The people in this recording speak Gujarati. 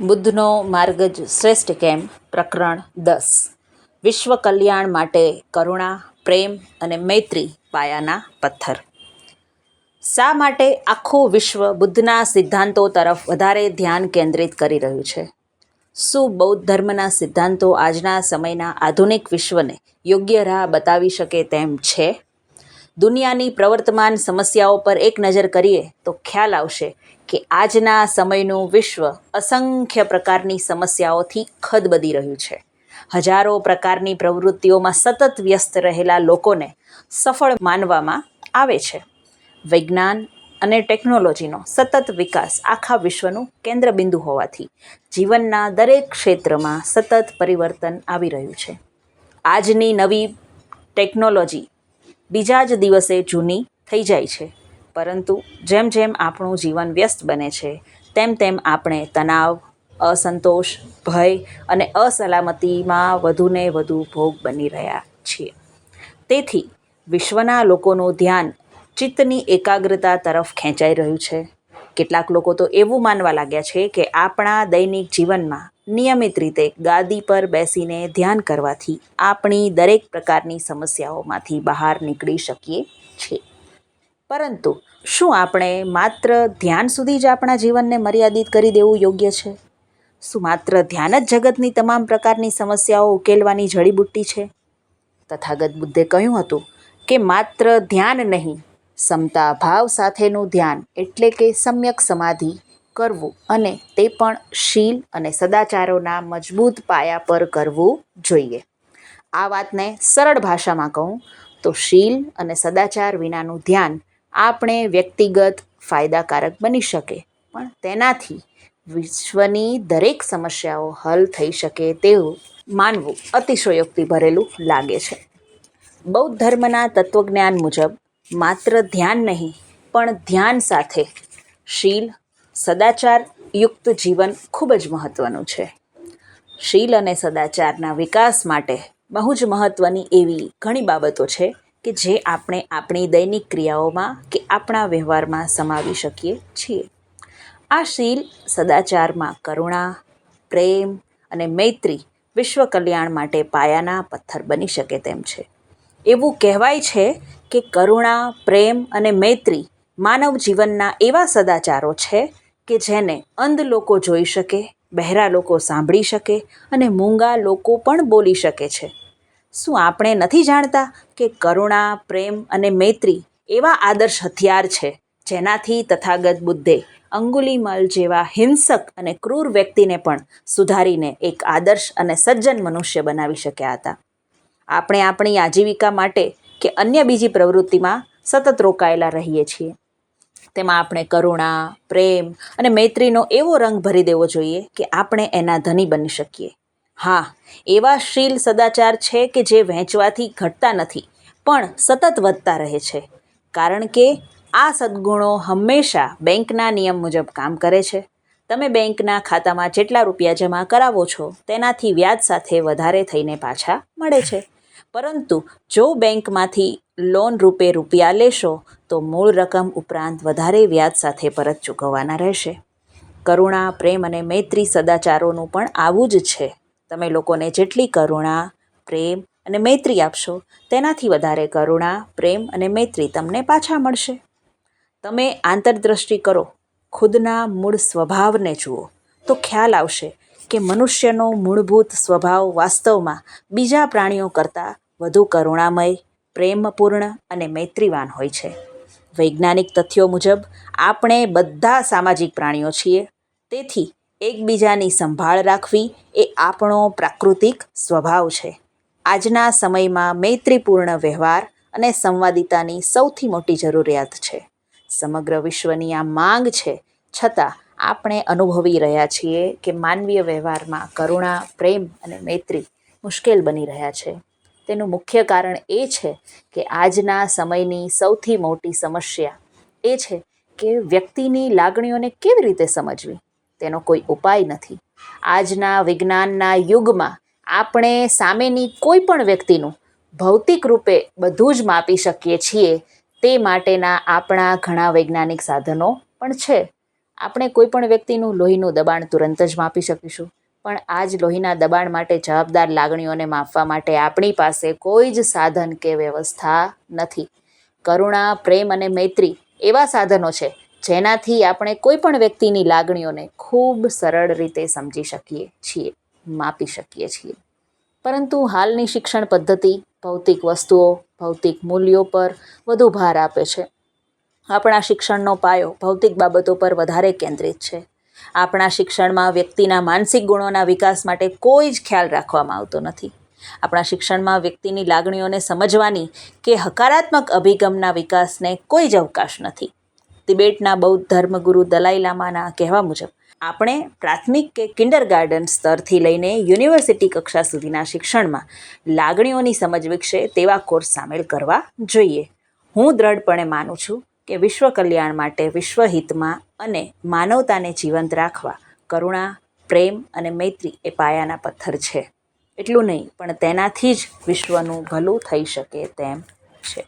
બુદ્ધનો માર્ગ જ શ્રેષ્ઠ કેમ? પ્રકરણ દસ. વિશ્વ કલ્યાણ માટે કરુણા, પ્રેમ અને મૈત્રી પાયાના પથ્થર. શા માટે આખું વિશ્વ બુદ્ધના સિદ્ધાંતો તરફ વધારે ધ્યાન કેન્દ્રિત કરી રહ્યું છે? શું બૌદ્ધ ધર્મના સિદ્ધાંતો આજના સમયના આધુનિક વિશ્વને યોગ્ય રાહ બતાવી શકે તેમ છે? દુનિયાની પ્રવર્તમાન સમસ્યાઓ પર એક નજર કરીએ તો ખ્યાલ આવશે કે આજના સમયનું વિશ્વ અસંખ્ય પ્રકારની સમસ્યાઓથી ખદબદી રહ્યું છે. હજારો પ્રકારની પ્રવૃત્તિઓમાં સતત વ્યસ્ત રહેલા લોકોને સફળ માનવામાં આવે છે. વિજ્ઞાન અને ટેકનોલોજીનો સતત વિકાસ આખા વિશ્વનું કેન્દ્રબિંદુ હોવાથી જીવનના દરેક ક્ષેત્રમાં સતત પરિવર્તન આવી રહ્યું છે. આજની નવી ટેકનોલોજી બીજા જ દિવસે જૂની થઈ જાય છે. પરંતુ જેમ જેમ આપણું જીવન વ્યસ્ત બને છે, તેમ તેમ આપણે તણાવ, અસંતોષ, ભય અને અસલામતીમાં વધુને વધુ ભોગ બની રહ્યા છીએ. તેથી વિશ્વના લોકોનું ધ્યાન ચિત્તની એકાગ્રતા તરફ ખેંચાઈ રહ્યું છે. કેટલાક લોકો તો એવું માનવા લાગ્યા છે કે આપણા દૈનિક જીવનમાં નિયમિત રીતે ગાદી પર બેસીને ધ્યાન કરવાથી આપણી દરેક પ્રકારની સમસ્યાઓમાંથી બહાર નીકળી શકીએ છીએ. પરંતુ શું આપણે માત્ર ધ્યાન સુધી જ આપણા જીવનને મર્યાદિત કરી દેવું યોગ્ય છે? શું માત્ર ધ્યાન જ જગતની તમામ પ્રકારની સમસ્યાઓ ઉકેલવાની જડીબુટ્ટી છે? તથાગત બુદ્ધે કહ્યું હતું કે માત્ર ધ્યાન નહીં, સમતા ભાવ સાથેનું ધ્યાન એટલે કે સમ્યક સમાધિ કરવું અને તે પણ શીલ અને સદાચારોના મજબૂત પાયા પર કરવું જોઈએ. આ વાતને સરળ ભાષામાં કહું તો શીલ અને સદાચાર વિનાનું ધ્યાન આપણે વ્યક્તિગત ફાયદાકારક બની શકે. પણ તેનાથી વિશ્વની દરેક સમસ્યાઓ હલ થઈ શકે તેવું માનવું અતિશયોક્તિ ભરેલું લાગે છે. બૌદ્ધ ધર્મના તત્વજ્ઞાન મુજબ માત્ર ધ્યાન નહીં, પણ ધ્યાન સાથે શીલ, સદાચાર યુક્ત જીવન ખૂબ જ મહત્ત્વનું છે. શીલ અને સદાચારના વિકાસ માટે બહુ જ મહત્ત્વની એવી ઘણી બાબતો છે કે જે આપણે આપણી દૈનિક ક્રિયાઓમાં કે આપણા વ્યવહારમાં સમાવી શકીએ છીએ. આ શીલ સદાચારમાં કરુણા, પ્રેમ અને મૈત્રી વિશ્વ કલ્યાણ માટે પાયાના પથ્થર બની શકે તેમ છે. એવું કહેવાય છે કે કરુણા, પ્રેમ અને મૈત્રી માનવ જીવનના એવા સદાચારો છે કે જેને અંધ લોકો જોઈ શકે, બહેરા લોકો સાંભળી શકે અને મૂંગા લોકો પણ બોલી શકે છે. શું આપણે નથી જાણતા કે કરુણા, પ્રેમ અને મૈત્રી એવા આદર્શ હથિયાર છે જેનાથી તથાગત બુદ્ધે અંગુલીમલ જેવા હિંસક અને ક્રૂર વ્યક્તિને પણ સુધારીને એક આદર્શ અને સજ્જન મનુષ્ય બનાવી શક્યા હતા. આપણે આપણી આજીવિકા માટે કે અન્ય બીજી પ્રવૃત્તિમાં સતત રોકાયેલા રહીએ છીએ. તેમાં આપણે કરુણા, પ્રેમ અને મૈત્રીનો એવો રંગ ભરી દેવો જોઈએ કે આપણે એના ધની બની શકીએ. હા, એવા શીલ સદાચાર છે કે જે વહેંચવાથી ઘટતા નથી, પણ સતત વધતા રહે છે. કારણ કે આ સદ્ગુણો હંમેશા બેંકના નિયમ મુજબ કામ કરે છે. તમે બેંકના ખાતામાં જેટલા રૂપિયા જમા કરાવો છો, તેનાથી વ્યાજ સાથે વધારે થઈને પાછા મળે છે. પરંતુ જો બેંકમાંથી લોન રૂપે રૂપિયા લેશો, તો મૂળ રકમ ઉપરાંત વધારે વ્યાજ સાથે પરત ચૂકવવાના રહેશે. કરુણા, પ્રેમ અને મૈત્રી સદાચારોનું પણ આવું જ છે. તમે લોકોને જેટલી કરુણા, પ્રેમ અને મૈત્રી આપશો, તેનાથી વધારે કરુણા, પ્રેમ અને મૈત્રી તમને પાછા મળશે. તમે આંતરદ્રષ્ટિ કરો, ખુદના મૂળ સ્વભાવને જુઓ. તો ખ્યાલ આવશે કે મનુષ્યનો મૂળભૂત સ્વભાવ વાસ્તવમાં બીજા પ્રાણીઓ કરતાં વધુ કરુણામય, પ્રેમપૂર્ણ અને મૈત્રીવાન હોય છે. વૈજ્ઞાનિક તથ્યો મુજબ, આપણે બધા સામાજિક પ્રાણીઓ છીએ. તેથી એકબીજાની સંભાળ રાખવી એ આપણો પ્રાકૃતિક સ્વભાવ છે. આજના સમયમાં મૈત્રીપૂર્ણ વ્યવહાર અને સંવાદિતાની સૌથી મોટી જરૂરિયાત છે. સમગ્ર વિશ્વની આ માંગ છે. છતાં, આપણે અનુભવી રહ્યા છીએ કે માનવીય વ્યવહારમાં કરુણા, પ્રેમ અને મૈત્રી મુશ્કેલ બની રહ્યા છે. તેનું મુખ્ય કારણ એ છે કે આજના સમયની સૌથી મોટી સમસ્યા એ છે કે વ્યક્તિની લાગણીઓને કેવી રીતે સમજવી? તેનો કોઈ ઉપાય નથી. આજના વિજ્ઞાનના યુગમાં આપણે સામેની કોઈ પણ વ્યક્તિનું ભૌતિક રૂપે બધું જ માપી શકીએ છીએ, તે માટેના આપણા ઘણા વૈજ્ઞાનિક સાધનો પણ છે. આપણે કોઈ પણ વ્યક્તિનું લોહીનું દબાણ તુરંત જ માપી શકીશું. પણ આ જ લોહીના દબાણ માટે જવાબદાર લાગણીઓને માપવા માટે આપણી પાસે કોઈ જ સાધન કે વ્યવસ્થા નથી. કરુણા, પ્રેમ અને મૈત્રી એવા સાધનો છે જેનાથી આપણે કોઈ પણ વ્યક્તિની લાગણીઓને ખૂબ સરળ રીતે સમજી શકીએ છીએ, માપી શકીએ છીએ. પરંતુ હાલની શિક્ષણ પદ્ધતિ ભૌતિક વસ્તુઓ, ભૌતિક મૂલ્યો પર વધુ ભાર આપે છે. આપણા શિક્ષણનો પાયો ભૌતિક બાબતો પર વધારે કેન્દ્રિત છે. આપણા શિક્ષણમાં વ્યક્તિના માનસિક ગુણોના વિકાસ માટે કોઈ જ ખ્યાલ રાખવામાં આવતો નથી. આપણા શિક્ષણમાં વ્યક્તિની લાગણીઓને સમજવાની કે હકારાત્મક અભિગમના વિકાસને કોઈ જ અવકાશ નથી. તિબેટના બૌદ્ધ ધર્મગુરુ દલાઈ લામાના કહેવા મુજબ, આપણે પ્રાથમિક કે કિન્ડર ગાર્ડન સ્તરથી લઈને યુનિવર્સિટી કક્ષા સુધીના શિક્ષણમાં લાગણીઓની સમજ વિકસે તેવા કોર્સ સામેલ કરવા જોઈએ. હું દ્રઢપણે માનું છું કે વિશ્વ કલ્યાણ માટે વિશ્વહિતમાં અને માનવતાને જીવંત રાખવા કરુણા, પ્રેમ અને મૈત્રી એ પાયાના પથ્થર છે. એટલું નહીં, પણ તેનાથી જ વિશ્વનું ભલું થઈ શકે તેમ છે.